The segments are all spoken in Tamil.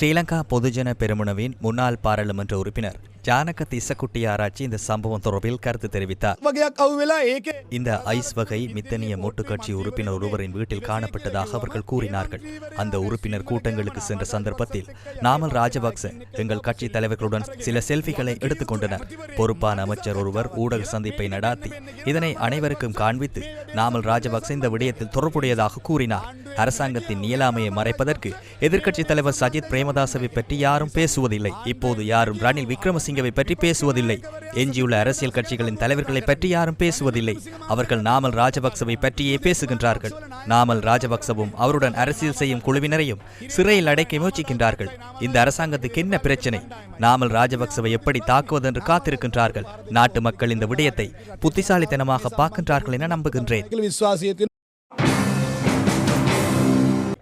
ஸ்ரீலங்கா பொதுஜன பெருமுனவின் முன்னாள் பாராளுமன்ற உறுப்பினர். ஜானக திசக்குட்டி ஆராய்ச்சி இந்த சம்பவம் தொடர்பில் கருத்து தெரிவித்தார். இந்த ஐஸ் வகை மித்தனிய மூட்டு கட்சி உறுப்பினர் ஒருவரின் வீட்டில் காணப்பட்டதாக அவர்கள் கூறினார்கள். அந்த உறுப்பினர் கூட்டங்களுக்கு சென்ற சந்தர்ப்பத்தில் நாமல் ராஜபக்ச எங்கள் கட்சி தலைவர்களுடன் சில செல்ஃபிகளை எடுத்துக்கொண்டனர் பொறுப்பான அமைச்சர் ஒருவர் ஊடக சந்திப்பை நடாத்தி இதனை அனைவருக்கும் காண்பித்து நாமல் ராஜபக்ச இந்த விடயத்தில் தொடர்புடையதாக கூறினார். அரசாங்கத்தின் இயலாமையை மறைப்பதற்கு எதிர்க்கட்சி தலைவர் சஜித் பிரேமதாசவை பற்றி யாரும் பேசுவதில்லை. இப்போது யாரும் ரணில் விக்ரமசிங்க ஜெயசிங்கவை பற்றி பேசுவதில்லை. எஞ்சியுள்ள அரசியல் கட்சிகளின் தலைவர்களை பற்றி யாரும் பேசுவதில்லை. அவர்கள் நாமல் ராஜபக்சவை பற்றியே பேசுகின்றார்கள். நாமல் ராஜபக்சவும் அவருடன் அரசியல் செய்யும் குழுவினரையும் சிறையில் அடைக்க முயற்சிக்கின்றார்கள். இந்த அரசாங்கத்துக்கு என்ன பிரச்சனை? நாமல் ராஜபக்சவை எப்படி தாக்குவதென்று காத்திருக்கின்றார்கள். நாட்டு மக்கள் இந்த விடயத்தை புத்திசாலித்தனமாக பார்க்கின்றார்கள் என நம்புகின்றேன்.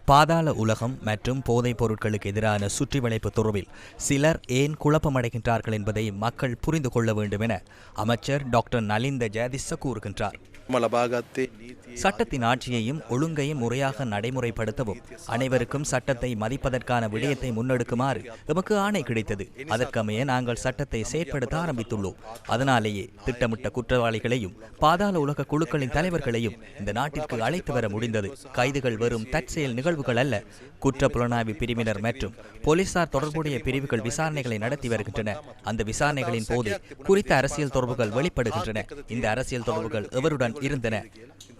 பாதாள உலகம் மற்றும் போதைப் பொருட்களுக்கு எதிரான சுற்றி வளைப்பு தொடர்பில் சிலர் ஏன் குழப்பமடைகின்றார்கள் என்பதை மக்கள் புரிந்து கொள்ள வேண்டும் என அமைச்சர் டாக்டர் நலிந்த ஜெயதிச கூறுகின்றார். சட்டத்தின் ஆட்சியையும் ஒழுங்கையும் முறையாக நடைமுறைப்படுத்தவும். அனைவருக்கும் சட்டத்தை மதிப்பதற்கான விடயத்தை முன்னெடுக்குமாறு எமக்கு ஆணை கிடைத்தது. அதற்கமைய நாங்கள் சட்டத்தை செயற்படுத்த ஆரம்பித்துள்ளோம். அதனாலேயே திட்டமிட்ட குற்றவாளிகளையும் பாதாள உலக குழுக்களின் தலைவர்களையும் இந்த நாட்டிற்கு அழைத்து வர முடிந்தது. கைதுகள் வெறும் தற்செயல் நிகழ்வுகள் அல்ல. குற்ற புலனாய்வு பிரிவினர் மற்றும் போலீசார் தொடர்புடைய பிரிவுகள் விசாரணைகளை நடத்தி வருகின்றன. அந்த விசாரணைகளின் போது குறித்த அரசியல் தொடர்புகள் வெளிப்படுகின்றன. இந்த அரசியல் தொடர்புகள் எவருடன் இருந்தன.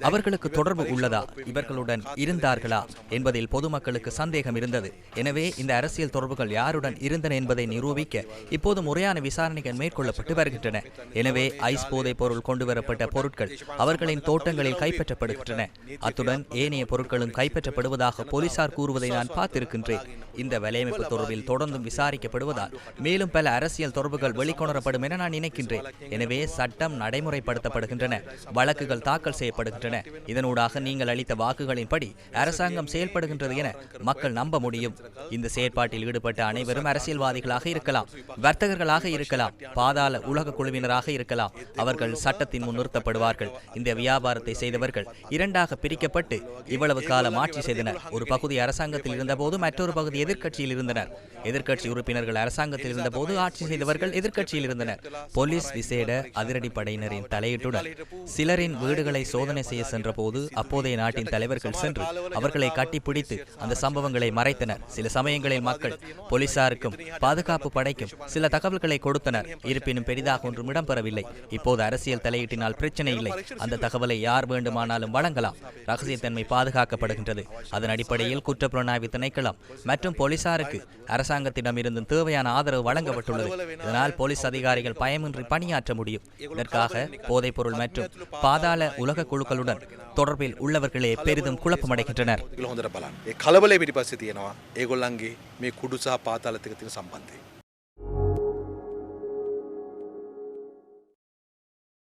அவர்களுக்கு தொடர்பு உள்ளதா? இவர்களுடன் இருந்தார்களா? என்பதில் பொதுமக்களுக்கு சந்தேகம் இருந்தது. எனவே இந்த அரசியல் தொடர்புகள் யாருடன் இருந்தன என்பதை நிரூபிக்க இப்போது முறையான விசாரணைகள் மேற்கொள்ளப்பட்டு வருகின்றன. எனவே ஐஸ் போதைப் பொருள் கொண்டுவரப்பட்ட பொருட்கள் அவர்களின் தோட்டங்களில் கைப்பற்றப்படுகின்றன. அத்துடன் ஏனைய பொருட்களும் கைப்பற்றப்படுவதாக போலீசார் கூறுவதை நான் பார்த்திருக்கின்றேன். இந்த வலையமைப்பு தொடர்பில் தொடர்ந்தும் விசாரிக்கப்படுவதால் மேலும் பல அரசியல் தொடர்புகள் வெளிக்கொணரப்படும் என நான் நினைக்கின்றேன். எனவே சட்டம் நடைமுறைப்படுத்தப்படுகின்றன. வழக்குகள் தாக்கல் செய்யப்படுகின்றன. இதனூடாக நீங்கள் அளித்த வாக்குகளின்படி அரசாங்கம் செயல்படுகின்றது என மக்கள் நம்ப முடியும். இந்த செயற்பாட்டில் ஈடுபட்ட அனைவரும் அரசியல்வாதிகளாக இருக்கலாம் வர்த்தகர்களாக இருக்கலாம் பாதாள உலக குழுவினராக இருக்கலாம். அவர்கள் சட்டத்தின் முன் நிறுத்தப்படுவார்கள். இந்த வியாபாரத்தை செய்தவர்கள் இரண்டாக பிரிக்கப்பட்டு இவ்வளவு காலம் ஆட்சி செய்தனர். ஒரு பகுதி அரசாங்கத்தில் இருந்தபோது மற்றொரு பகுதி எதிர்க்கட்சியில் இருந்தனர். எதிர்க்கட்சி உறுப்பினர்கள் அரசாங்கத்தில் இருந்தபோது ஆட்சி செய்தவர்கள் எதிர்க்கட்சியில் இருந்தனர். போலீஸ் விசேட அதிரடிப்படையினரின் தலையீட்டுடன் சிலரின் வீடுகளை சோதனை செய்ய சென்றபோது அப்போதைய நாட்டின் தலைவர்கள் சென்று அவர்களை கட்டிப்பிடித்து அந்த சம்பவங்களை மறைத்தனர். சில சமயங்களில் மக்கள் போலீசாருக்கும் பாதுகாப்பு படைக்கும் சில தகவல்களை கொடுத்தனர். இருப்பினும் பெரிதாக ஒன்றும் இடம்பெறவில்லை. இப்போது அரசியல் தலையீட்டினால் பிரச்சனை இல்லை. அந்த தகவலை யார் வேண்டுமானாலும் வழங்கலாம். ரகசியத்தன்மை பாதுகாக்கப்படுகின்றது. அதன் அடிப்படையில் குற்றப்புலனாய்வு திணைக்களம் மற்றும் போலீசாருக்கு அரசாங்கத்திடமிருந்து தேவையான ஆதரவு வழங்கப்பட்டுள்ளது. இதனால் போலீஸ் அதிகாரிகள் பயமின்றி பணியாற்ற முடியும். இதற்காக போதைப்பொருள் மற்றும் சமகால உலக குழுக்களுடன் தொடர்பில் உள்ளவர்களே பெரிதும் குழப்பமடைகின்றனர். கலவலை பிடிப்பாசி ஏகோல்லாங்கி மே குடுசா பாத்தாளத்துக்கு சம்பந்தி.